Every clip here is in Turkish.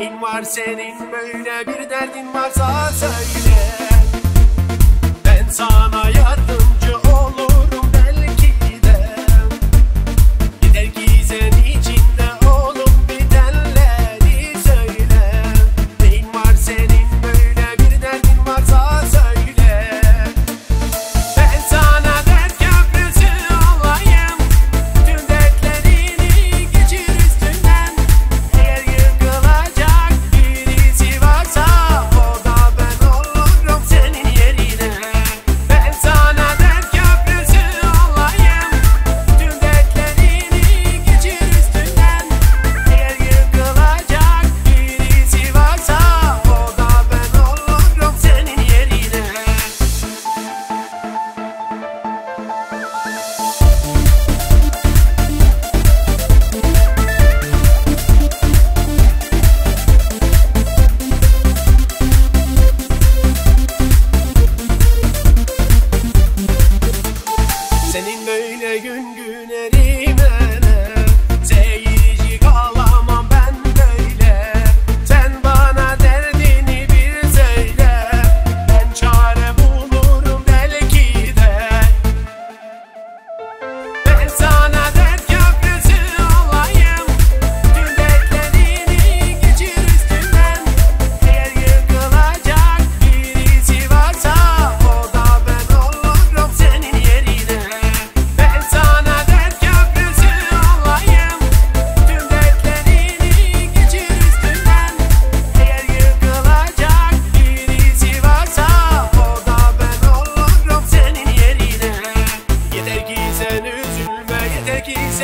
neyin var senin böyle bir derdin varsa söyle. Ben sana yardım Senin böyle gün gün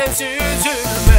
渐拒。